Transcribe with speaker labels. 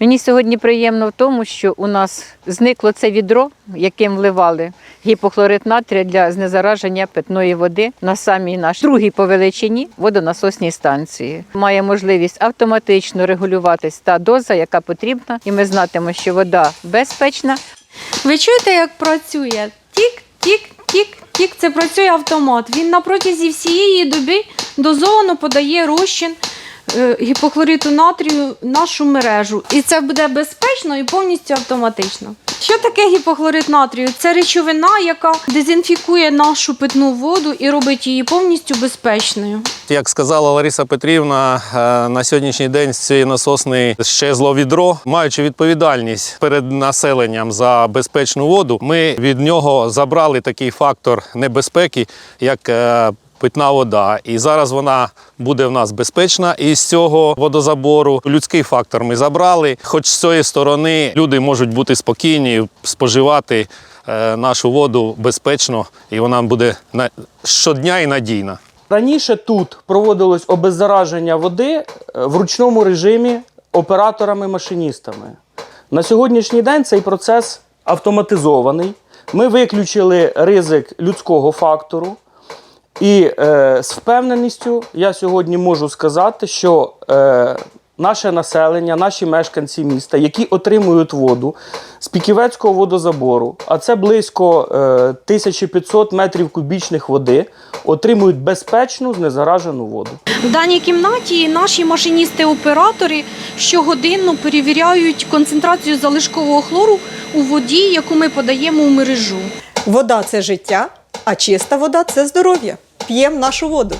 Speaker 1: Мені сьогодні приємно в тому, що у нас зникло це відро, яким вливали гіпохлорид натрія для знезараження питної води на самій нашій другій по величині водонасосній станції. Має можливість автоматично регулюватись та доза, яка потрібна, і ми знатимемо, що вода безпечна,
Speaker 2: Ви чуєте, як працює? Тік, тік, тік, тік. Це працює автомат. Він на протязі всієї доби дозовано подає розчин гіпохлориту натрію нашу мережу. І це буде безпечно і повністю автоматично. Що таке гіпохлорид натрію? Це речовина, яка дезінфікує нашу питну воду і робить її повністю безпечною.
Speaker 3: Як сказала Лариса Петрівна, е, на сьогоднішній день з цієї насосної щезло відро. Маючи відповідальність перед населенням за безпечну воду, ми від нього забрали такий фактор небезпеки, як е, питна вода. І зараз вона буде в нас безпечна. І з цього водозабору людський фактор ми забрали. Хоч з цієї сторони люди можуть бути спокійні, споживати е, нашу воду безпечно, і вона буде щодня і надійна.
Speaker 4: Раніше тут проводилось обеззараження води е, в ручному режимі операторами-машиністами. На сьогоднішній день цей процес автоматизований. Ми виключили ризик людського фактору. І е, з впевненістю я сьогодні можу сказати, що е, наше населення, наші мешканці міста, які отримують воду з Піківецького водозабору, а це близько е, 1500 метрів кубічних води, отримують безпечну знезаражену воду.
Speaker 2: В даній кімнаті наші машиністи-оператори щогодинно перевіряють концентрацію залишкового хлору у воді, яку ми подаємо у мережу.
Speaker 5: Вода це життя, а чиста вода це здоров'я п'ємо нашу воду.